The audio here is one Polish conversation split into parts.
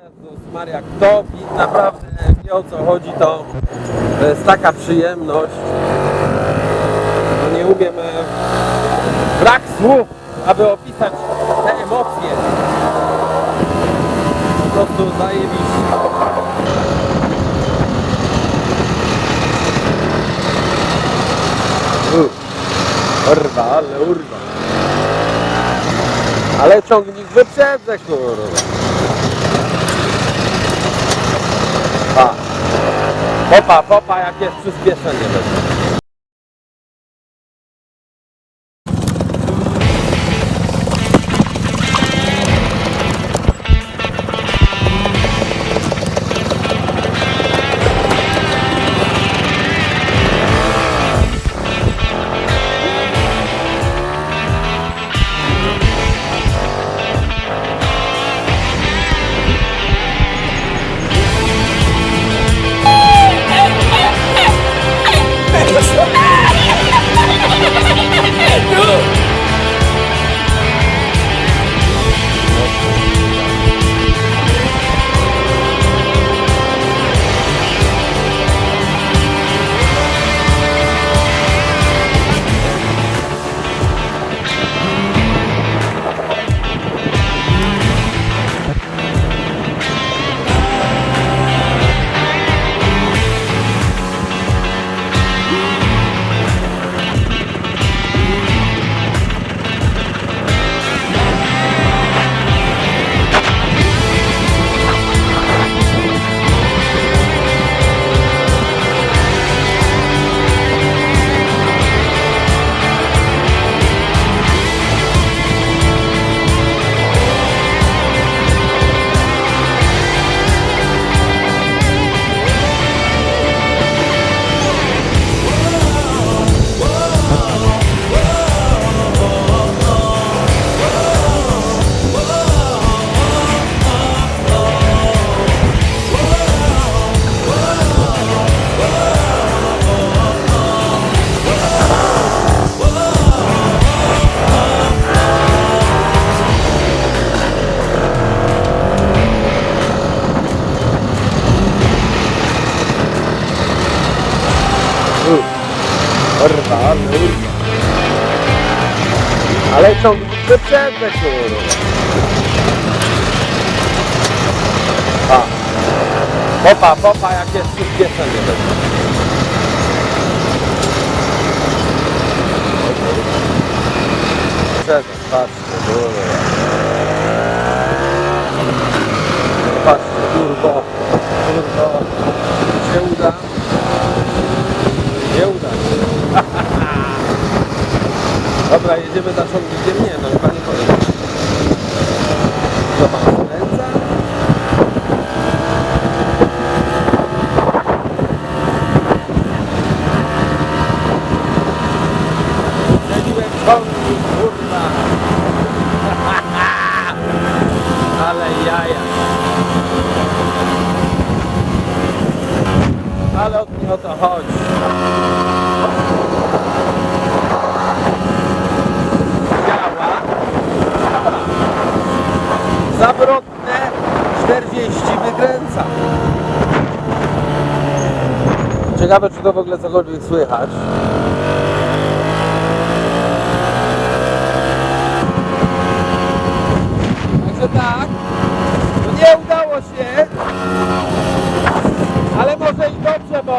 Jezus Maria, kto naprawdę wie o co chodzi, to, to jest taka przyjemność. No nie umiem, e, brak słów, aby opisać te emocje. Po prostu zajebiście. Urwa, ale urwa. Ale ciągnik wyprzedzę, kurwa. Popa, popa, jak jest przyspieszenie. Ale ciągnik wyprzedzę, kurwa. A. Popa, popa, jak jest przyspieszenie. Wyprzedzę, patrzcie, kurwa. Patrzcie, kurwa. Kurwa. Się uda. Nie uda się. Dobra, jedziemy za ciągnikiem? Nie, no chyba nie powiem. Co pan skręca? Strzeliłem ciągnik, kurwa! Ale jaja! Ale od mnie o to chodzi. Ciekawe, czy to w ogóle cokolwiek słychać. Także tak, no nie udało się, ale może i dobrze, bo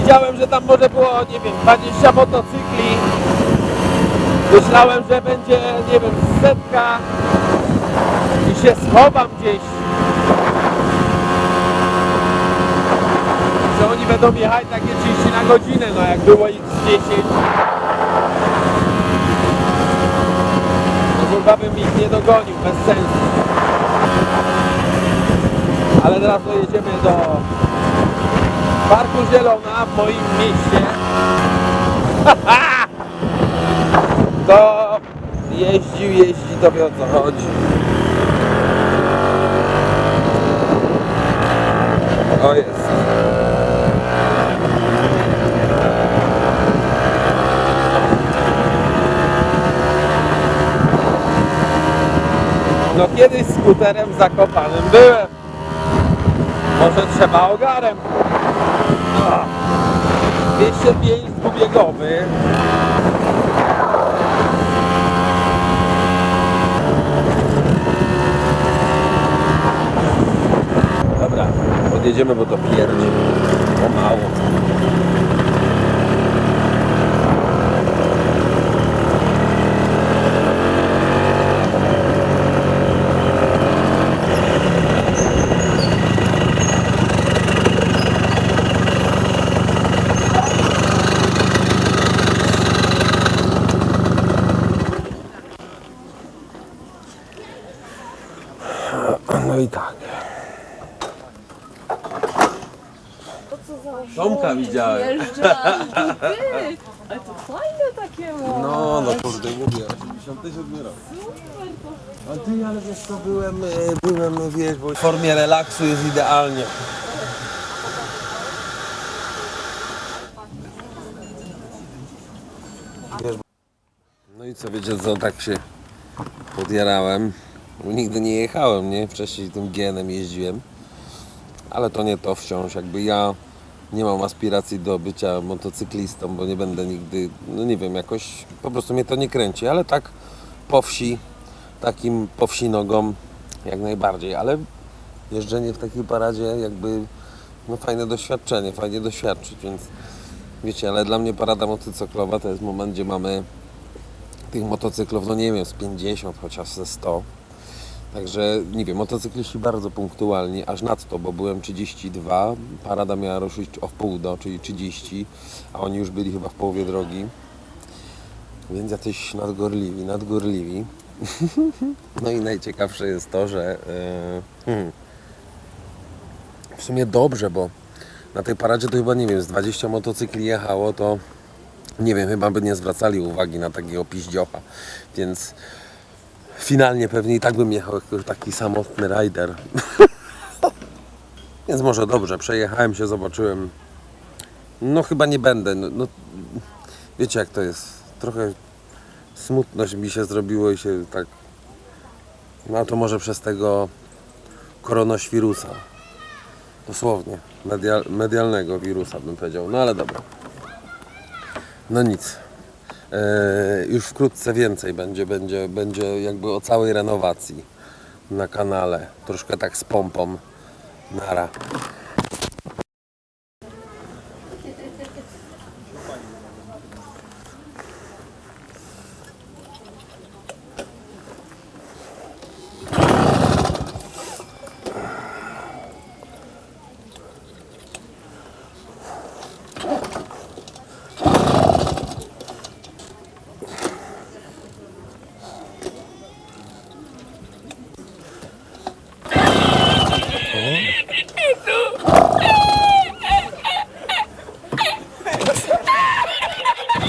widziałem, że tam może było, nie wiem, 20 motocykli. Myślałem, że będzie, nie wiem, setka i się schowam gdzieś. Że oni będą jechać takie 30 na godzinę, no jak było ich z 10. No chyba bym ich nie dogonił, bez sensu. Ale teraz dojedziemy do Parku Zielona w moim mieście. To jeździł, jeździ, to wie o co chodzi. O jest. No kiedyś skuterem zakopanym byłem. Może trzeba ogarem. A. 205 dwubiegowy. Dobra, podjedziemy, bo to pierdzi. Pomału. No i tak. Tomka widziałem. Jeżdża, ty! Ale to fajne takie ma. No, no kurde, mówię, 87 rok. A ty, ale wiesz co, byłem, e, byłem, wiesz, bo w formie relaksu jest idealnie. Wiesz, no i co, wiecie co, tak się podjarałem. Bo Nigdy nie jechałem, nie? Wcześniej tym GN-em jeździłem. Ale to nie to wciąż, jakby ja nie mam aspiracji do bycia motocyklistą, bo nie będę nigdy, no nie wiem, jakoś po prostu mnie to nie kręci, ale tak po wsi, takim po wsi nogą jak najbardziej, ale jeżdżenie w takiej paradzie jakby no fajne doświadczenie, fajnie doświadczyć, więc wiecie, ale dla mnie parada motocyklowa to jest moment, gdzie mamy tych motocyklów, no nie wiem, z 50 chociaż ze 100. Także nie wiem, motocykliści bardzo punktualni, aż nadto, bo byłem 32, parada miała ruszyć o wpół do, czyli 30, a oni już byli chyba w połowie drogi. Więc jacyś nadgorliwi, nadgorliwi. No i najciekawsze jest to, że e, hmm, w sumie dobrze, bo na tej paradzie to chyba nie wiem, z 20 motocykli jechało, to nie wiem, chyba by nie zwracali uwagi na takiego piździocha, więc finalnie pewnie i tak bym jechał jako taki samotny rider. Więc może dobrze, przejechałem się, zobaczyłem. No chyba nie będę. No, no, wiecie jak to jest. Trochę smutność mi się zrobiło i się tak. No to może przez tego koronawirusa. Dosłownie. Media, medialnego wirusa bym powiedział. No ale dobra. No nic. E, już wkrótce więcej będzie, będzie, będzie jakby o całej renowacji na kanale. Troszkę tak z pompą. Nara.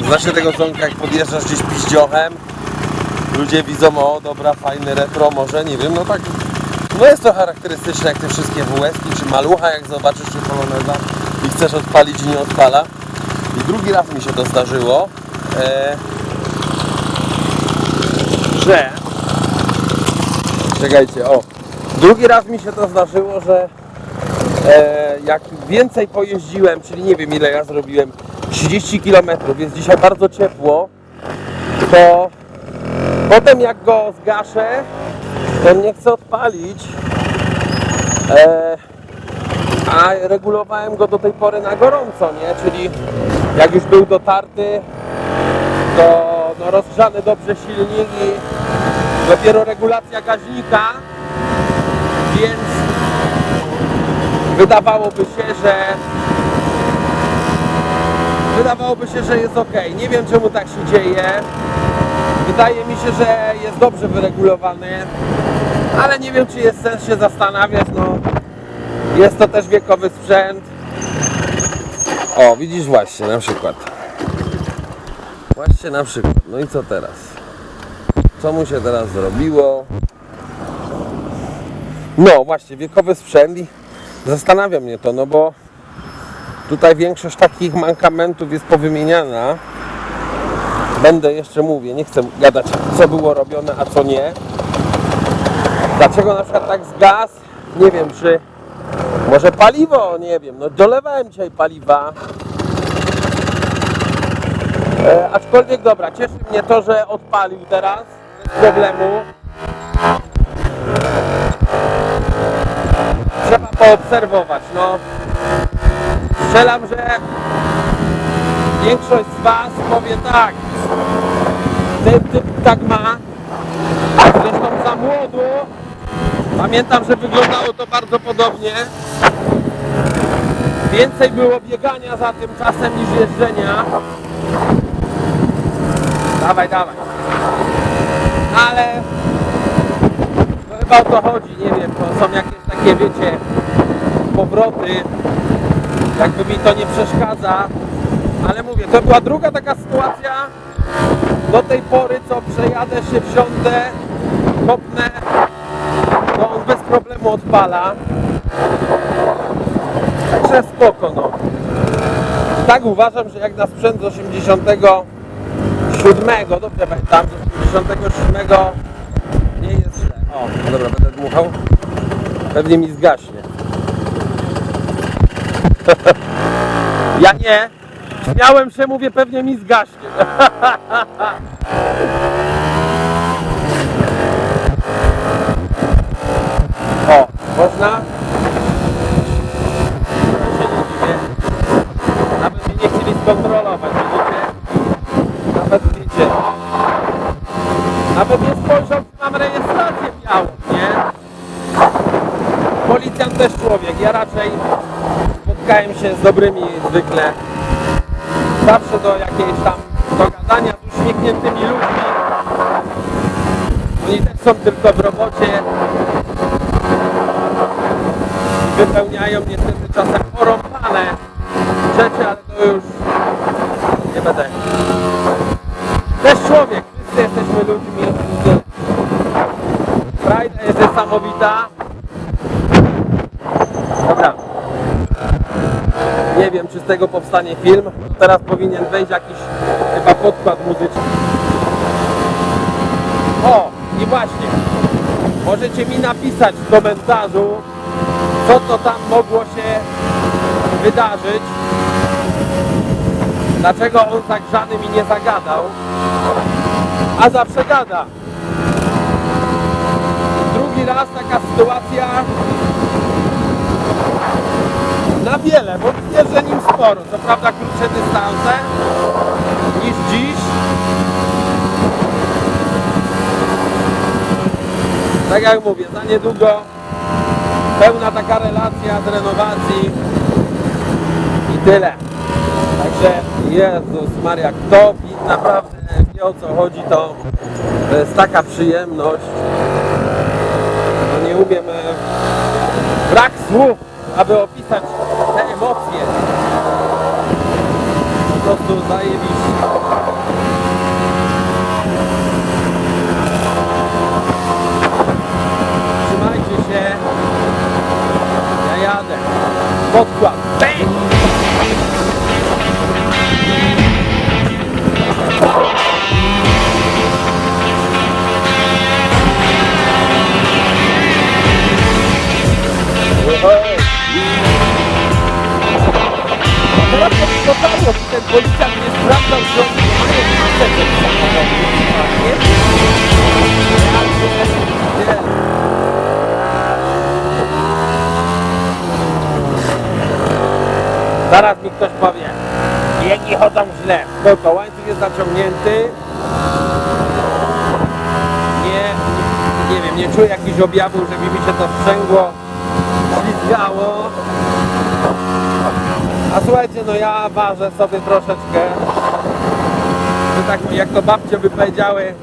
Się tego zonka, jak podjeżdżasz gdzieś piździochem, ludzie widzą, o dobra, fajny retro, może, nie wiem, no tak, no jest to charakterystyczne jak te wszystkie WS-ki, czy malucha, jak zobaczysz, czy poloneza i chcesz odpalić i nie odpala. I drugi raz mi się to zdarzyło, e, że, czekajcie, o, drugi raz mi się to zdarzyło, że e, jak więcej pojeździłem, czyli nie wiem ile ja zrobiłem, 30 km, jest dzisiaj bardzo ciepło, to potem jak go zgaszę, to nie chcę odpalić, e, a regulowałem go do tej pory na gorąco, nie? Czyli jak już był dotarty, to no, rozgrzany dobrze silnik i dopiero regulacja gaźnika, więc wydawałoby się, że wydawałoby się, że jest ok. Nie wiem czemu tak się dzieje. Wydaje mi się, że jest dobrze wyregulowany, ale nie wiem czy jest sens się zastanawiać. No, jest to też wiekowy sprzęt. O, widzisz właśnie na przykład. Właśnie na przykład. No i co teraz? Co mu się teraz zrobiło? No właśnie, wiekowy sprzęt i zastanawia mnie to, no bo tutaj większość takich mankamentów jest powymieniana. Będę jeszcze mówię, nie chcę gadać co było robione, a co nie. Dlaczego na przykład tak zgasł? Nie wiem, czy może paliwo, nie wiem. No dolewałem dzisiaj paliwa. E, aczkolwiek dobra, cieszy mnie to, że odpalił teraz bez problemu. Trzeba poobserwować, no. Strzelam, że większość z Was powie tak. Ten typ tak ma. Zresztą za młodu. Pamiętam, że wyglądało to bardzo podobnie. Więcej było biegania za tym czasem niż jeżdżenia. Dawaj, dawaj. Ale no chyba o to chodzi, nie wiem, to są jakieś takie, wiecie, powroty. Jakby mi to nie przeszkadza. Ale mówię, to była druga taka sytuacja do tej pory, co przejadę się, wsiądę, kopnę, to on bez problemu odpala. Także spoko, no. Tak uważam, że jak na sprzęt z 87, dobrze pamiętam, z 87 nie jest źle. O, no dobra, będę dmuchał. Pewnie mi zgaśnie. Ja nie. Śmiałem się, mówię, pewnie mi zgaśnie. O, można? Nawet mnie nie chcieli skontrolować, widzicie? Nawet wiecie. Nawet nie spojrzał, czy mam rejestrację białą, nie? Policjant też człowiek, ja raczej spotkałem się z dobrymi zwykle. Zawsze do jakiejś tam dogadania z uśmiechniętymi ludźmi. Oni też są tylko w robocie. I wypełniają niestety czasem porąbane rzeczy, ale to już nie będę. Też człowiek, wszyscy jesteśmy ludźmi. Frajda jest niesamowita. Dobra. Nie wiem, czy z tego powstanie film. Teraz powinien wejść jakiś chyba podkład muzyczny. O, i właśnie. Możecie mi napisać w komentarzu, co to tam mogło się wydarzyć. Dlaczego on tak żady mi nie zagadał, a zawsze gada. Drugi raz taka sytuacja na wiele, bo jeżdżę nim sporo. Co prawda krótsze dystanse niż dziś. Tak jak mówię, za niedługo pełna taka relacja z renowacji i tyle. Także Jezus Maria, kto naprawdę wie o co chodzi, to, to jest taka przyjemność. No nie umiem e, brak słów, aby opisać emocje. Po prostu zajebiście. Trzymajcie się. Ja jadę. Podkład. Bang! Zaraz mi ktoś powie, biegi chodzą źle. Spoko, łańcuch jest zaciągnięty. Nie, nie, wiem, nie czuję jakichś objawów, żeby mi się to sprzęgło ślizgało. A słuchajcie, no ja ważę sobie troszeczkę, że tak jak to babcie by powiedziały,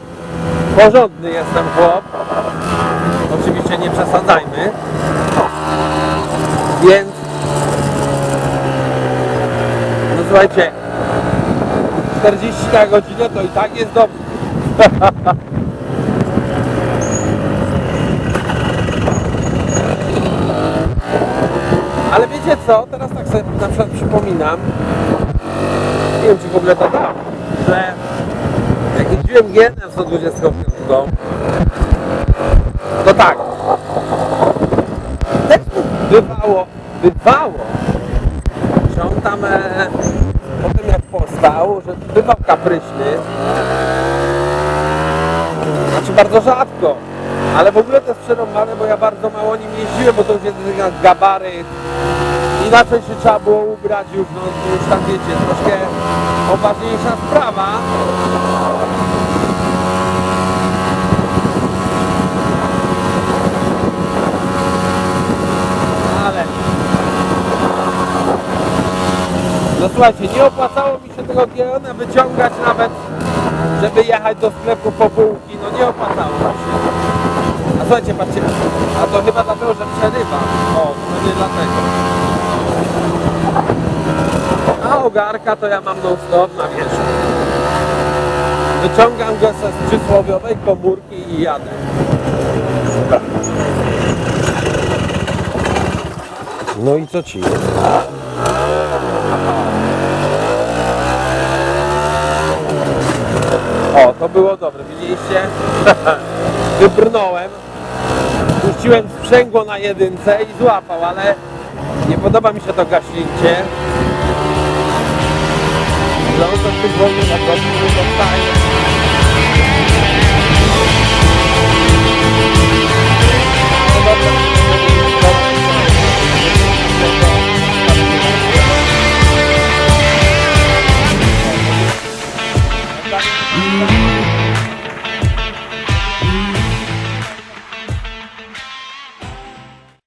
porządny jestem chłop. Oczywiście nie przesadzajmy. Więc no słuchajcie, 40 na godzinę to i tak jest dobrze. Ale wiecie co, teraz tak sobie na przykład przypominam, nie wiem czy w ogóle to dam, że jak jeździłem GN 125, to tak, bywało, bywało, że on tam e, potem jak postał, że bywał kapryśny. Znaczy bardzo rzadko. Ale w ogóle to jest przerąbane, bo ja bardzo mało nim jeździłem, bo to jest jak gabaryt. Inaczej się trzeba było ubrać już, no już tam wiecie, troszkę poważniejsza sprawa. Ale... No słuchajcie, nie opłacało mi się tego Gielona wyciągać nawet, żeby jechać do sklepu po bułki. No nie opłacało się. A słuchajcie, patrzcie, a to chyba dlatego, że przerywa. O, to nie dlatego. A ogarka to ja mam non stop na wierzchu. Wyciągam go ze przysłowiowej komórki i jadę. No i co ci jest? O, to było dobre, widzieliście? Wybrnąłem. Puściłem sprzęgło na jedynce i złapał, ale nie podoba mi się to gaśnięcie. No to przyzwolnie na prostu nie dostaje. No dobra.